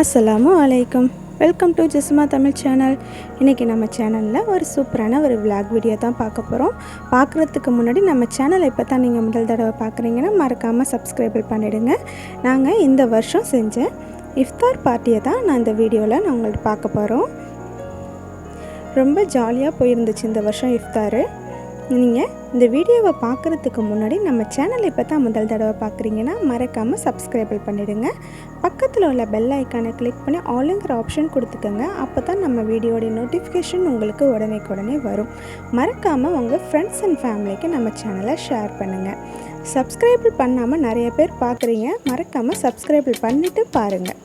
அஸ்ஸலாமு அலைக்கும் welcome to Jesma Tamil channel இன்றைக்கி நம்ம சேனலில் ஒரு சூப்பரான ஒரு விளாக் வீடியோ தான் பார்க்க போகிறோம் பார்க்குறதுக்கு முன்னாடி நம்ம சேனலை இப்போ தான் நீங்கள் முதல் தடவை பார்க்குறீங்கன்னா மறக்காமல் சப்ஸ்கிரைபிள் பண்ணிவிடுங்க நாங்கள் இந்த வருஷம் செஞ்ச இஃப்தார் பார்ட்டியை தான் நான் இந்த வீடியோவில் நான் உங்கள்கிட்ட பார்க்க போகிறோம் ரொம்ப ஜாலியாக போயிருந்துச்சு இந்த வருஷம் இஃப்தாரு. நீங்கள் இந்த வீடியோவை பார்க்குறதுக்கு முன்னாடி நம்ம சேனலை இப்போ தான் முதல் தடவை பார்க்குறீங்கன்னா மறக்காமல் சப்ஸ்கிரைபிள் பண்ணிவிடுங்க பக்கத்தில் உள்ள பெல் ஐக்கானை கிளிக் பண்ணி ஆளுங்கிற ஆப்ஷன் கொடுத்துக்கோங்க. அப்போ தான் நம்ம வீடியோடைய நோட்டிஃபிகேஷன் உங்களுக்கு உடனே உடனே வரும். மறக்காமல் உங்கள் ஃப்ரெண்ட்ஸ் அண்ட் ஃபேமிலிக்கு நம்ம சேனலை ஷேர் பண்ணுங்கள் சப்ஸ்கிரைபிள் பண்ணாமல் நிறைய பேர் பார்க்குறீங்க. மறக்காமல் சப்ஸ்கிரைபிள் பண்ணிவிட்டு பாருங்கள்